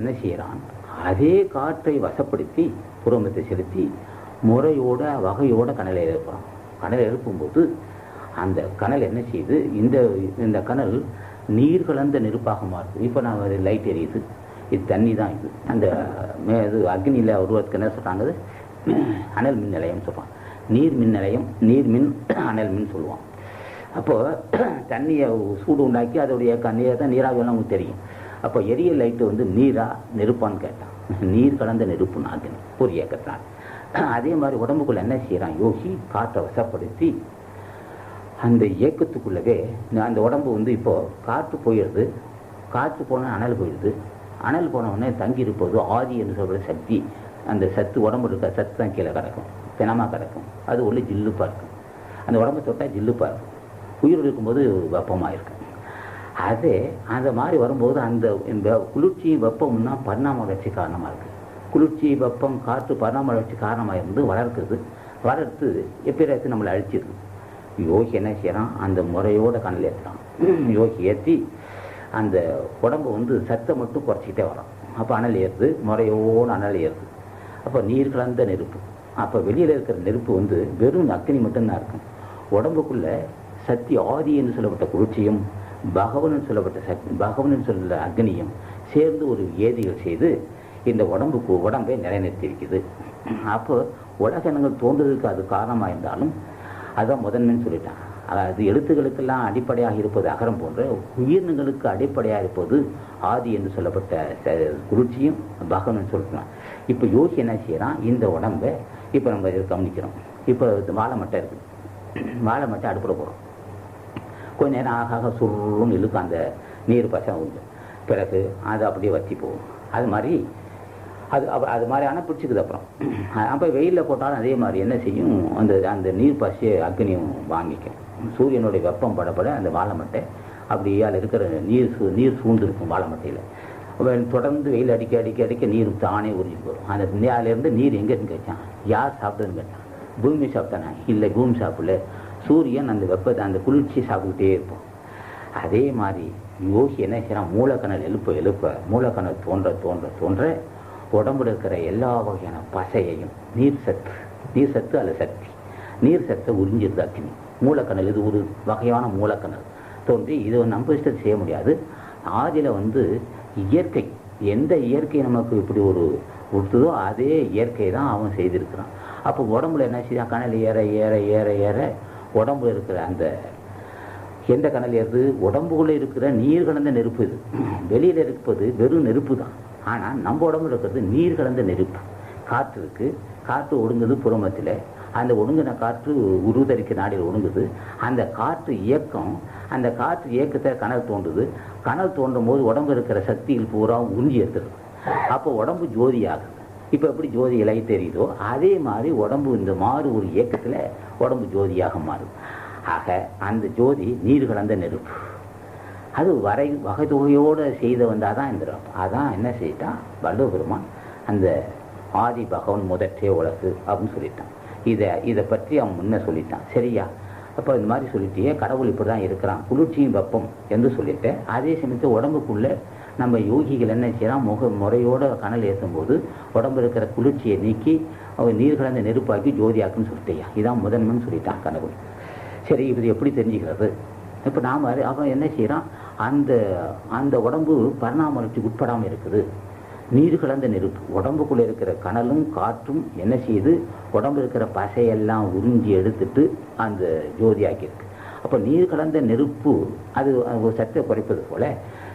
என்ன செய்யறான்? அதே காற்றை வசப்படுத்தி புறமத்தை செலுத்தி முறையோட வகையோட கனலை எழுப்புறான். கனலை எழுப்பும்போது அந்த கனல் என்ன செய்யுது இந்த இந்த கனல் நீர் கலந்த நெருப்பாக மாறுது. இப்போ நான் ஒரு லைட் எரியுது. இது தண்ணி தான் இது. அந்த மே இது அக்னியில் உருவத்துக்கு என்ன சொல்கிறாங்க அனல் மின் நிலையம் சொல்கிறான் நீர் மின் நிலையம் நீர் மின் அனல் மின் சொல்லுவான். அப்போது தண்ணியை சூடு உண்டாக்கி அதோடைய நீரை தான் நீராகலாம் உங்களுக்கு தெரியும். அப்போ எரிய லைட்டு வந்து நீரா நெருப்பான்னு கேட்டான். நீர் கலந்த நெருப்பு நாகினி ஒரு இயக்கத்தான் அதே மாதிரி உடம்புக்குள்ள என்ன செய்கிறான் யோகி காற்றை வசப்படுத்தி அந்த இயக்கத்துக்குள்ளவே அந்த உடம்பு வந்து இப்போது காற்று போயிடுது. காற்று போனால் அனல் போயிடுது. அனல் போன உடனே தங்கி இருப்பது ஆதி என்று சொல்கிற சக்தி. அந்த சத்து உடம்பு இருக்க சத்து தான் கீழே கிடக்கும். பிணமாக கிடக்கும். அது ஒன்று ஜில்லுப்பாக இருக்கும். அந்த உடம்பு தொட்டால் ஜில்லுப்பாக இருக்கும். உயிர் இருக்கும்போது வெப்பமாக இருக்கும் அது அந்த மாதிரி வரும்போது அந்த குளிர்ச்சி வெப்பம்னா பரிணாம வளர்ச்சி காரணமாக இருக்குது குளிர்ச்சி வெப்பம் காற்று பரிணாம வளர்ச்சி காரணமாக இருந்து வளர்க்குது. வளர்த்து எப்படியாச்சும் நம்மளை அழிச்சிருது. யோகி என்ன செய்யறான்? அந்த முறையோட கண்ணில் ஏற்றுறான் யோகி ஏற்றி அந்த உடம்பு வந்து சத்தை மட்டும் குறைச்சிக்கிட்டே வரான். அப்போ அனல் ஏறுது முறையோடு அனல் ஏறுது. அப்போ நீர் கலந்த நெருப்பு. அப்போ வெளியில் இருக்கிற நெருப்பு வந்து வெறும் அக்னி மட்டும்தான் இருக்கும். உடம்புக்குள்ள சக்தி ஆதி என்று சொல்லப்பட்ட குளிர்ச்சியும் பகவன் சொல்லப்பட்ட சக்தி பகவன் சொல்ல அக்னியும் சேர்ந்து ஒரு ஏதிகள் செய்து இந்த உடம்புக்கு உடம்பை நிலைநிறுத்தி இருக்குது அப்போ உலகங்கள் தோன்றுவதற்கு அது காரணமாக இருந்தாலும் அதான் முதன்மைன்னு சொல்லிட்டான். அதாவது எழுத்துக்களுக்கெல்லாம் அடிப்படையாக இருப்பது அகரம் போன்ற உயிரினங்களுக்கு அடிப்படையாக இருப்பது ஆதி என்று சொல்லப்பட்ட குளிர்ச்சியும் பகவன் சொல்லிக்கலாம் இப்போ யோகி என்ன செய்யறான்? இந்த உடம்பை இப்போ நம்ம இதை கவனிக்கிறோம். இப்போ வாழை மட்டை இருக்குது வாழை மட்டை அடுப்பில் போகிறோம் கொஞ்ச நேரம் ஆக ஆக சுருன்னு இழுக்கும் அந்த நீர் பசம் உண்டு. பிறகு அது அப்படியே வற்றி போகும். அது மாதிரி அது அப்போ அது மாதிரி ஆனால் பிடிச்சிக்குது அப்புறம். அப்போ வெயிலில் போட்டாலும் அதே மாதிரி என்ன செய்யும்? அந்த அந்த நீர் பசியை அக்னியும் வாங்கிக்கும். சூரியனுடைய வெப்பம் படப்பட அந்த வாழைமட்டை அப்படியே அதில் இருக்கிற நீர் சூ நீர் சூழ்ந்துருக்கும் வாழைமட்டையில். தொடர்ந்து வெயில் அடிக்க அடிக்க அடிக்க நீர் தானே உறிஞ்சி போகும் அந்த நீ- நீர் எங்கேருந்து கேட்டான்? யார் சாப்பிட்டதுன்னு கேட்டான்? பூமி சாப்பிட்டானா? இல்லை பூமி சாப்பிடல. சூரியன் அந்த வெப்பத்தை அந்த குளிர்ச்சி சாப்பிட்டுட்டே இருப்போம். அதே மாதிரி யோகி என்ன செய்யறான் மூலக்கணல் எழுப்ப எழுப்ப மூலக்கணல் தோன்ற தோன்ற தோன்ற உடம்புல இருக்கிற எல்லா வகையான பசையையும் நீர் சத்து நீர் சத்து அல்ல சக்தி நீர் சத்தை உறிஞ்சிருது அக்னி. மூலக்கணல் இது ஒரு வகையான மூலக்கணல் தோன்றி இது நம்ம இஷ்டத்தை செய்ய முடியாது. ஆதியில் வந்து இயற்கை எந்த இயற்கை நமக்கு இப்படி ஒரு கொடுத்ததோ அதே இயற்கை தான் அவன் செய்திருக்கிறான். அப்போ உடம்புல என்ன செய்தான் கணல் ஏற ஏற ஏற ஏற உடம்புல இருக்கிற அந்த எந்த கனல் ஏறுது? உடம்புக்குள்ள இருக்கிற நீர் கலந்த நெருப்பு இது. வெளியில இருப்பது வெறும் நெருப்பு தான். ஆனா நம்ம உடம்புல இருக்கிறது நீர் கலந்த நெருப்பு. காற்று இருக்கு. காற்று ஒடுங்குது புறமத்தில். அந்த ஒடுங்கின காற்று உருதரிக்க நாடியில் ஒடுங்குது. அந்த காற்று இயக்கம் அந்த காற்று இயக்கத்தை கனல் தோன்றுது. கனல் தோன்றும் போது உடம்பு இருக்கிற சக்தியில் பூரா உறிஞ்சி எடுத்துருது. அப்போ உடம்பு ஜோதி இப்போ எப்படி ஜோதி இலை தெரியுதோ அதே மாதிரி உடம்பு இந்த மாறு ஒரு இயக்கத்தில் உடம்பு ஜோதியாக மாறும். ஆக அந்த ஜோதி நீர் கலந்த நெருப்பு. அது வரை வகை தொகையோடு செய்து வந்தால் தான் இந்த அதான் என்ன செய்யிட்டான் வல்லபெருமான் அந்த ஆதி பகவன் முதற்றே உலகு அப்படின்னு சொல்லிட்டான். இதை இதை பற்றி அவன் முன்ன சொல்லிட்டான். சரியா? அப்போ இந்த மாதிரி சொல்லிட்டே கடவுள் இப்படி தான் இருக்கிறான். குளிர்ச்சியும் வெப்பம் என்று சொல்லிட்டு அதே சமயத்தில் உடம்புக்குள்ள நம்ம யோகிகள் என்ன செய்யலாம் முக முறையோட கனல் ஏற்றும் போது உடம்பு இருக்கிற குளிர்ச்சியை நீக்கி நீர் கலந்த நெருப்பாக்கி ஜோதியாக்குன்னு சொல்லிட்டேயா? இதான் முதன்மைன்னு சொல்லிட்டான் கனவு. சரி இது எப்படி தெரிஞ்சுக்கிறது? இப்போ நாம் அவன் என்ன செய்கிறான் அந்த அந்த உடம்பு பரிணாம வளர்ச்சிக்கு உட்படாமல் இருக்குது. நீர் கலந்த நெருப்பு உடம்புக்குள்ளே இருக்கிற கனலும் காற்றும் என்ன செய்யுது? உடம்பு இருக்கிற பசையெல்லாம் உறிஞ்சி எடுத்துட்டு அந்த ஜோதியாக்கியிருக்கு. அப்போ நீர் கலந்த நெருப்பு அது ஒரு சத்தை குறைப்பது போல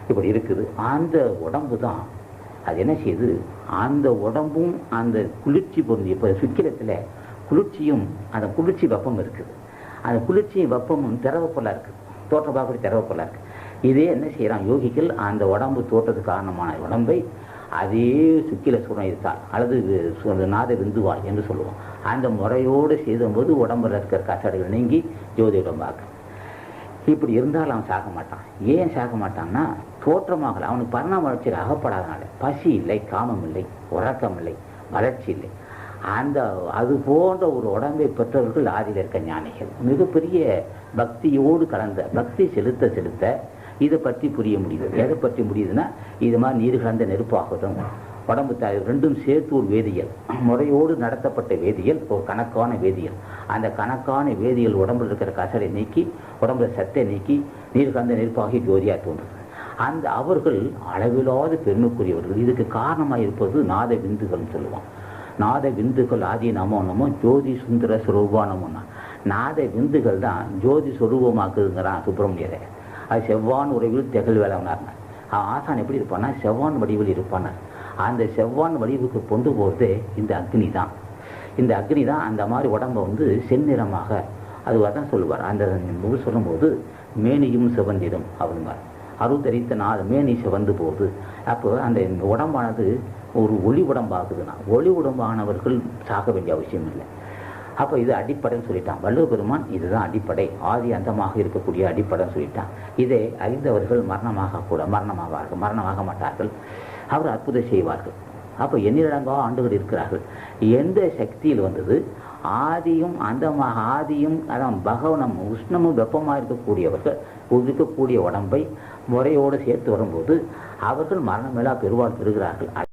இப்படி இருக்குது. அந்த உடம்பு தான். அது என்ன செய்யுது? அந்த உடம்பும் அந்த குளிர்ச்சி பொருந்தி இப்போ சுக்கிரத்தில் குளிர்ச்சியும் அந்த குளிர்ச்சி வெப்பம் இருக்குது. அந்த குளிர்ச்சியும் வெப்பமும் திரவப்பொருளாக இருக்குது தோற்றப்பாப்படி திரவப்பொருளாக இருக்குது இதே என்ன செய்கிறான் யோகிகள்? அந்த உடம்பு தோற்றத்துக்கு காரணமான உடம்பை அதே சுக்கில சுரம் இருக்கால் அல்லது சு- நாத விந்துவாள் என்று சொல்லுவோம். அந்த முறையோடு செய்தும்போது உடம்புல இருக்கிற கசடுகள் நீங்கி ஜோதி உடம்பாக்கு இப்படி இருந்தாலும் அவன் சாக மாட்டான். ஏன் சாக மாட்டான்னா தோற்றமாகல. அவனுக்கு பரணாம வளர்ச்சியில் அகப்படாதனால. பசி இல்லை காமம் இல்லை உறக்கம் இல்லை வளர்ச்சி இல்லை. அந்த அது போன்ற ஒரு உடம்பை பெற்றவர்கள் ஆதியில் இருக்க ஞானிகள். மிகப்பெரிய பக்தியோடு கலந்த பக்தி செலுத்த செலுத்த இதை பற்றி புரிய முடியுது. எதை பற்றி முடியுதுன்னா இது மாதிரி நீர் கலந்த நெருப்பாகட்டும் உடம்பு த ரெண்டும் சேர்த்து ஒரு வேதியியல். முறையோடு நடத்தப்பட்ட வேதியியல் ஒரு கணக்கான வேதியியல். அந்த கணக்கான வேதியியல் உடம்புல இருக்கிற கசடை நீக்கி உடம்புல சத்தை நீக்கி நீர் கலந்த நெருப்பாகி ஜோதியாக தோன்றுது. அந்த அவர்கள் அளவிலாத பெருமைக்குரியவர்கள். இதுக்கு காரணமாக இருப்பது நாத விந்துகள்னு சொல்லுவான் நாத விந்துகள் ஆதி நமோ நமோ ஜோதி சுந்தர சுரூபா நமோன்னா நாத விந்துகள் தான் ஜோதி சுரூபமாக்குதுங்கிறான் சுப்பிரமணியரை. அது செவ்வான் உறவில் திகழ் வேலைனார் ஆசான் எப்படி இருப்பான்னா செவ்வான் வடிவில் இருப்பானார் அந்த செவ்வான் வடிவுக்கு கொண்டு போகிறதே இந்த அக்னி தான். இந்த அக்னி தான் அந்த மாதிரி உடம்பை வந்து செந்நிறமாக அது தான் சொல்லுவார். அந்த நூல் சொல்லும்போது மேனியும் சிவந்திடும் அப்படிம்பார். அறுத்தரித்த நாள் மேனி சிவந்து போகுது. அப்போ அந்த உடம்பானது ஒரு ஒளி உடம்பாகுதுன்னா ஒளி உடம்பானவர்கள் சாக வேண்டிய அவசியம் இல்லை. அப்போ இது அடிப்படைன்னு சொல்லிட்டான். வள்ளுவ பெருமான் இதுதான் அடிப்படை. ஆதி அந்தமாக இருக்கக்கூடிய அடிப்படைன்னு சொல்லிட்டான். இதை அறிந்தவர்கள் மரணமாக கூட மரணமாவார்கள் மரணமாக மாட்டார்கள். அவர் அற்புதம் செய்வார்கள். அப்போ எண்ணிலடங்கா ஆண்டுகள் இருக்கிறார்கள். எந்த சக்தியில் வந்தது? ஆதியும் அந்தமாக ஆதியும் அதான் பகவனம் உஷ்ணமும் வெப்பமாக இருக்கக்கூடியவர்கள் இருக்கக்கூடிய உடம்பை முறையோடு சேர்த்து வரும்போது அவர்கள் மரணமில்லா பெருவாள் பெறுகிறார்கள்.